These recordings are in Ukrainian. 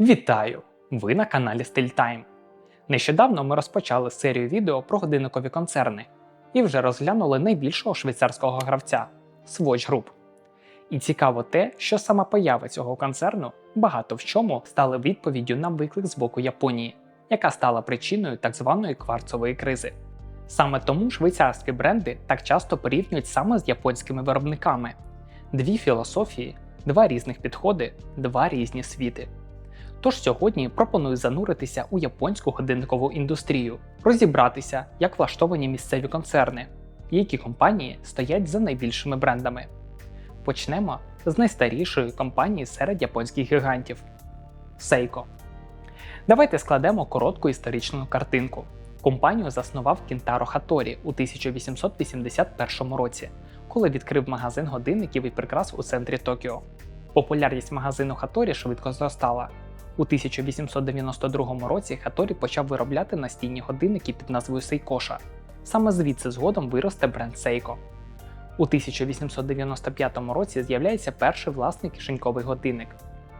Вітаю! Ви на каналі StyleTime. Нещодавно ми розпочали серію відео про годинникові концерни і вже розглянули найбільшого швейцарського гравця Swatch Group. І цікаво те, що сама поява цього концерну багато в чому стали відповіддю на виклик з боку Японії, яка стала причиною так званої кварцової кризи. Саме тому швейцарські бренди так часто порівнюють саме з японськими виробниками. Дві філософії, два різних підходи, два різні світи. Тож сьогодні пропоную зануритися у японську годинникову індустрію, розібратися, як влаштовані місцеві концерни, які компанії стоять за найбільшими брендами. Почнемо з найстарішої компанії серед японських гігантів Seiko. Давайте складемо коротку історичну картинку. Компанію заснував Кінтаро Хаторі у 1881 році, коли відкрив магазин годинників і прикрас у центрі Токіо. Популярність магазину Хаторі швидко зростала. У 1892 році Хаторі почав виробляти настійні годинники під назвою Сейкоша. Саме звідси згодом виросте бренд Seiko. У 1895 році з'являється перший власний кишеньковий годинник,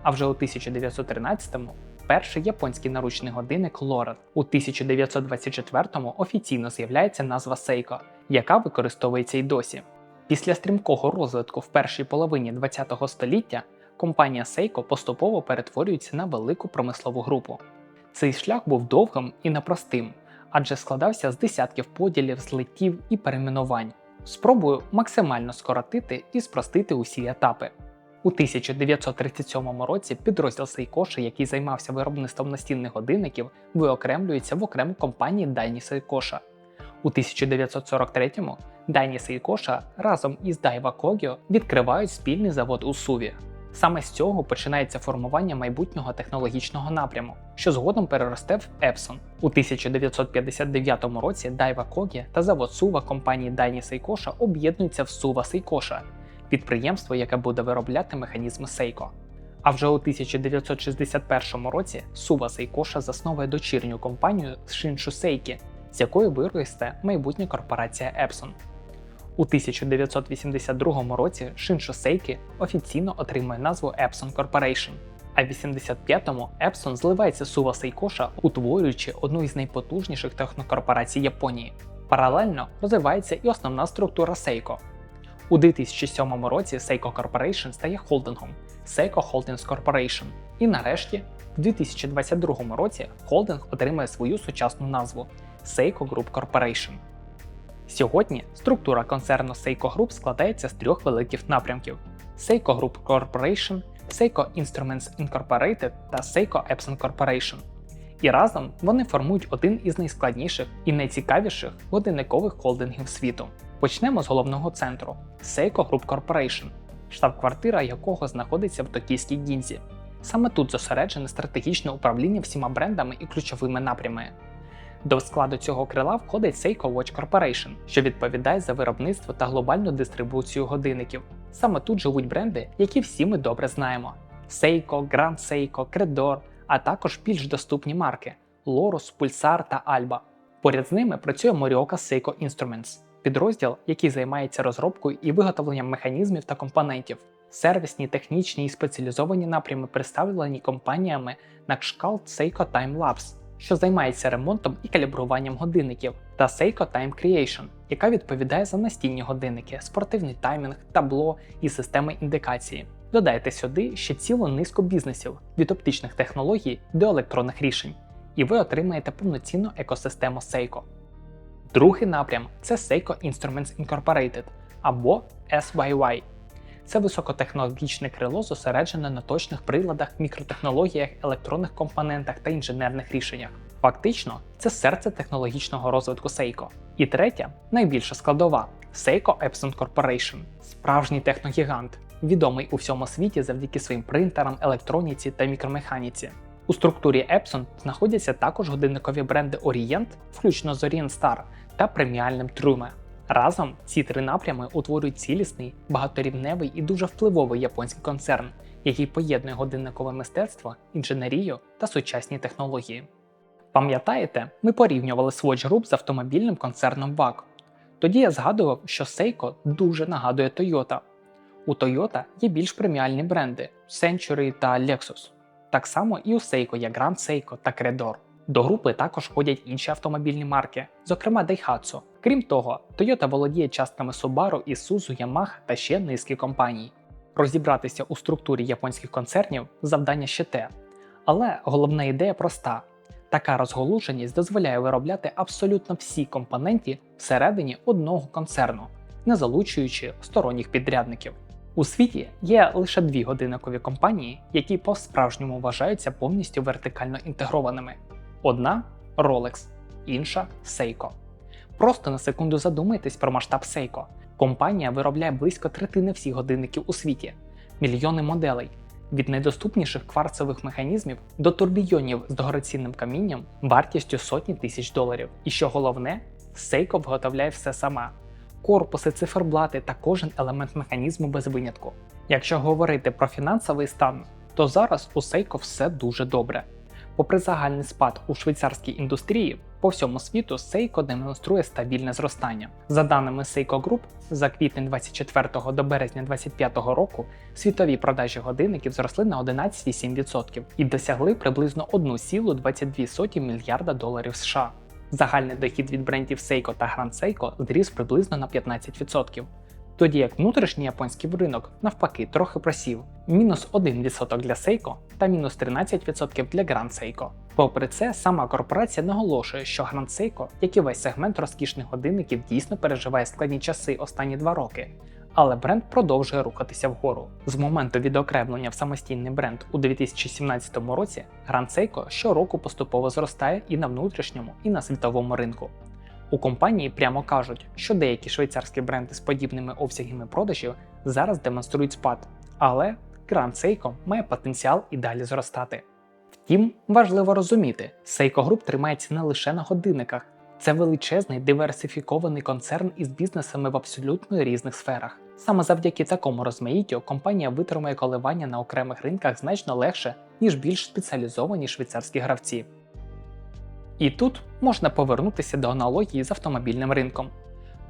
а вже у 1913-му перший японський наручний годинник Лорен. У 1924-му офіційно з'являється назва Seiko, яка використовується й досі. Після стрімкого розвитку в першій половині ХХ століття компанія Seiko поступово перетворюється на велику промислову групу. Цей шлях був довгим і непростим, адже складався з десятків поділів, злиттів і перейменувань. Спробую максимально скоротити і спростити усі етапи. У 1937 році підрозділ Сейкоши, який займався виробництвом настінних годинників, виокремлюється в окрему компанії Дайні Сейкоша. У 1943-му Дайні Сейкоша разом із Дайва Когіо відкривають спільний завод у Суві. Саме з цього починається формування майбутнього технологічного напряму, що згодом переросте в Epson. У 1959 році Дайва Когі та завод Сува компанії Дайні Сейкоша об'єднуються в Сува Сейкоша, підприємство, яке буде виробляти механізми Сейко. А вже у 1961 році Сува Сейкоша засновує дочірню компанію Shinshu Seiki, з якою виросте майбутня корпорація Epson. У 1982 році Shinshu Seiki офіційно отримує назву Epson Corporation, а в 85-му Epson зливається з Сува Сейкоша, утворюючи одну із найпотужніших технокорпорацій Японії. Паралельно розвивається і основна структура Seiko. У 2007 році Seiko Corporation стає холдингом Seiko Holdings Corporation. І нарешті, в 2022 році холдинг отримує свою сучасну назву Seiko Group Corporation. Сьогодні структура концерну Seiko Group складається з трьох великих напрямків: Seiko Group Corporation, Seiko Instruments Incorporated та Seiko Epson Corporation. І разом вони формують один із найскладніших і найцікавіших годинникових холдингів світу. Почнемо з головного центру Seiko Group Corporation, штаб-квартира якого знаходиться в Токійській Гінзі. Саме тут зосереджене стратегічне управління всіма брендами і ключовими напрямами. До складу цього крила входить Seiko Watch Corporation, що відповідає за виробництво та глобальну дистрибуцію годинників. Саме тут живуть бренди, які всі ми добре знаємо: Seiko, Grand Seiko, Credor, а також більш доступні марки Lorus, Pulsar та Alba. Поряд з ними працює Morioka Seiko Instruments, підрозділ, який займається розробкою і виготовленням механізмів та компонентів. Сервісні, технічні і спеціалізовані напрями представлені компаніями на кшталт Seiko Time Labs, що займається ремонтом і калібруванням годинників, та Seiko Time Creation, яка відповідає за настінні годинники, спортивний таймінг, табло і системи індикації. Додайте сюди ще цілу низку бізнесів від оптичних технологій до електронних рішень, і ви отримаєте повноцінну екосистему Seiko. Другий напрям це Seiko Instruments Incorporated або SYY. Це високотехнологічне крило зосереджене на точних приладах, мікротехнологіях, електронних компонентах та інженерних рішеннях. Фактично, це серце технологічного розвитку Seiko. І третя, найбільша складова Seiko Epson Corporation справжній техногігант, відомий у всьому світі завдяки своїм принтерам, електроніці та мікромеханіці. У структурі Epson знаходяться також годинникові бренди Orient, включно з Orient Star та преміальним Trume. Разом ці три напрями утворюють цілісний, багаторівневий і дуже впливовий японський концерн, який поєднує годинникове мистецтво, інженерію та сучасні технології. Пам'ятаєте, ми порівнювали Swatch Group з автомобільним концерном VAG. Тоді я згадував, що Seiko дуже нагадує Toyota. У Toyota є більш преміальні бренди Century та Lexus. Так само і у Seiko є Grand Seiko та Credor. До групи також входять інші автомобільні марки, зокрема Daihatsu. Крім того, Toyota володіє частками Subaru, Isuzu, Yamaha та ще низки компаній. Розібратися у структурі японських концернів завдання ще те. Але головна ідея проста: така розголуженість дозволяє виробляти абсолютно всі компоненти всередині одного концерну, не залучуючи сторонніх підрядників. У світі є лише дві годинникові компанії, які по-справжньому вважаються повністю вертикально інтегрованими. Одна Rolex, інша Seiko. Просто на секунду задумайтесь про масштаб Seiko. Компанія виробляє близько третини всіх годинників у світі, мільйони моделей, від найдоступніших кварцевих механізмів до турбійонів з дорогоцінним камінням вартістю сотні тисяч доларів. І що головне, Seiko виготовляє все сама. Корпуси, циферблати та кожен елемент механізму без винятку. Якщо говорити про фінансовий стан, то зараз у Seiko все дуже добре. Попри загальний спад у швейцарській індустрії, по всьому світу Seiko демонструє стабільне зростання. За даними Seiko Group, за квітень 24 до березня 25 року світові продажі годинників зросли на 11,7% і досягли приблизно 1,22 мільярда доларів США. Загальний дохід від брендів Seiko та Grand Seiko зріс приблизно на 15%. Тоді як внутрішній японський ринок навпаки трохи просів мінус 1% для Seiko та мінус 13% для Grand Seiko. Попри це, сама корпорація наголошує, що Grand Seiko, як і весь сегмент розкішних годинників, дійсно переживає складні часи останні два роки. Але бренд продовжує рухатися вгору. З моменту відокремлення в самостійний бренд у 2017 році Grand Seiko щороку поступово зростає і на внутрішньому, і на світовому ринку. У компанії прямо кажуть, що деякі швейцарські бренди з подібними обсягами продажів зараз демонструють спад, але Grand Seiko має потенціал і далі зростати. Втім, важливо розуміти, Seiko Group тримається не лише на годинниках, це величезний диверсифікований концерн із бізнесами в абсолютно різних сферах. Саме завдяки такому розмаїттю компанія витримує коливання на окремих ринках значно легше, ніж більш спеціалізовані швейцарські гравці. І тут можна повернутися до аналогії з автомобільним ринком.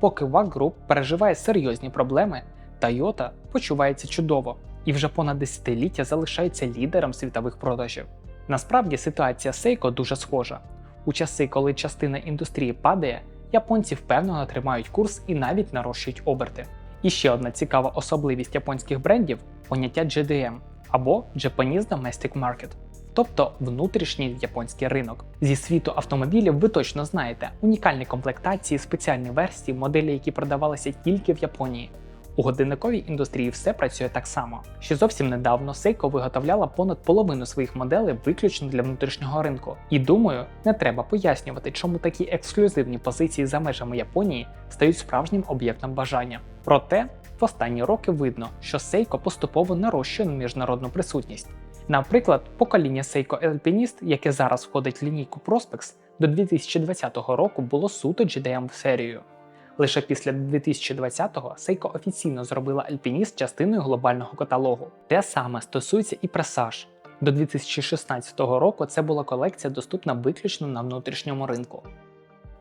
Поки VAG Group переживає серйозні проблеми, Toyota почувається чудово і вже понад десятиліття залишається лідером світових продажів. Насправді ситуація Seiko дуже схожа. У часи, коли частина індустрії падає, японці впевнено тримають курс і навіть нарощують оберти. І ще одна цікава особливість японських брендів поняття JDM або Japanese Domestic Market тобто внутрішній японський ринок. Зі світу автомобілів ви точно знаєте унікальні комплектації, спеціальні версії, моделі, які продавалися тільки в Японії. У годинниковій індустрії все працює так само. Ще зовсім недавно Seiko виготовляла понад половину своїх моделей виключно для внутрішнього ринку. І думаю, не треба пояснювати, чому такі ексклюзивні позиції за межами Японії стають справжнім об'єктом бажання. Проте в останні роки видно, що Seiko поступово нарощує міжнародну присутність. Наприклад, покоління Seiko Alpinist, яке зараз входить в лінійку Prospex, до 2020 року було суто GDM серією. Лише після 2020-го Seiko офіційно зробила Alpinist частиною глобального каталогу. Те саме стосується і Presage. До 2016 року це була колекція доступна виключно на внутрішньому ринку.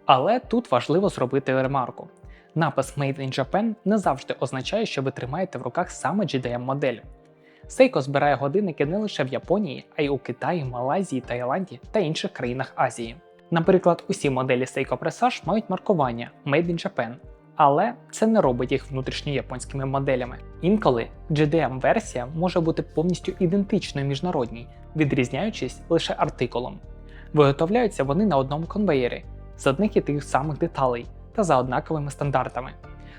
Але тут важливо зробити ремарку. Напис Made in Japan не завжди означає, що ви тримаєте в руках саме GDM модель. Seiko збирає годинники не лише в Японії, а й у Китаї, Малайзії, Таїланді та інших країнах Азії. Наприклад, усі моделі Seiko Presage мають маркування Made in Japan, але це не робить їх внутрішньояпонськими моделями. Інколи GDM-версія може бути повністю ідентичною міжнародній, відрізняючись лише артикулом. Виготовляються вони на одному конвеєрі з одних і тих самих деталей та за однаковими стандартами.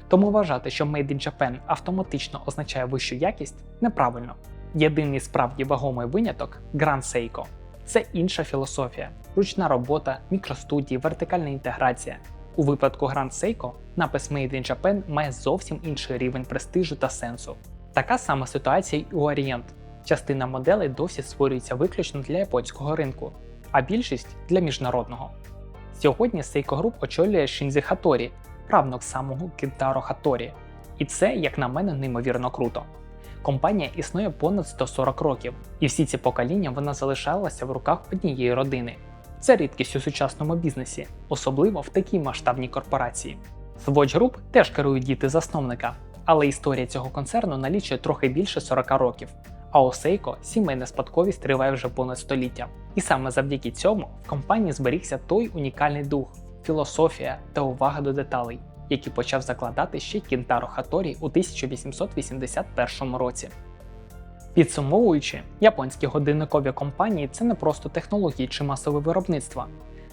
Тому вважати, що Made in Japan автоматично означає вищу якість, неправильно. Єдиний справді вагомий виняток Grand Seiko. Це інша філософія, ручна робота, мікростудії, вертикальна інтеграція. У випадку Grand Seiko напис Made in Japan має зовсім інший рівень престижу та сенсу. Така сама ситуація і у Orient. Частина моделей досі створюється виключно для японського ринку, а більшість для міжнародного. Сьогодні Seiko Group очолює Shinzi Hattori, правнук самого Кентаро Хаторі. І це, як на мене, неймовірно круто. Компанія існує понад 140 років, і всі ці покоління вона залишалася в руках однієї родини. Це рідкість у сучасному бізнесі, особливо в такій масштабній корпорації. Swatch Group теж керують діти засновника, але історія цього концерну налічує трохи більше 40 років. А Seiko сімейна спадковість триває вже понад століття. І саме завдяки цьому в компанії зберігся той унікальний дух, філософія та увага до деталей, які почав закладати ще Кінтаро Хаторі у 1881 році. Підсумовуючи, японські годинникові компанії це не просто технології чи масове виробництво,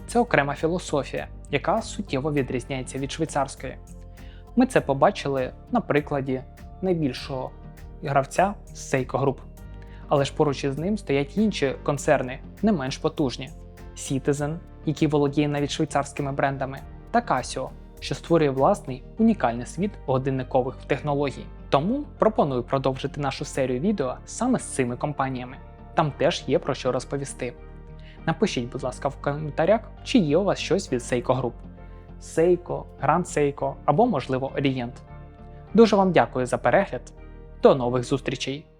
це окрема філософія, яка суттєво відрізняється від швейцарської. Ми це побачили на прикладі найбільшого гравця Seiko Group. Але ж поруч із ним стоять інші концерни, не менш потужні: Citizen, який володіє навіть швейцарськими брендами, та Casio, що створює власний унікальний світ годинникових технологій. Тому пропоную продовжити нашу серію відео саме з цими компаніями. Там теж є про що розповісти. Напишіть, будь ласка, в коментарях, чи є у вас щось від Seiko Group. Seiko, Grand Seiko або, можливо, Orient. Дуже вам дякую за перегляд. До нових зустрічей!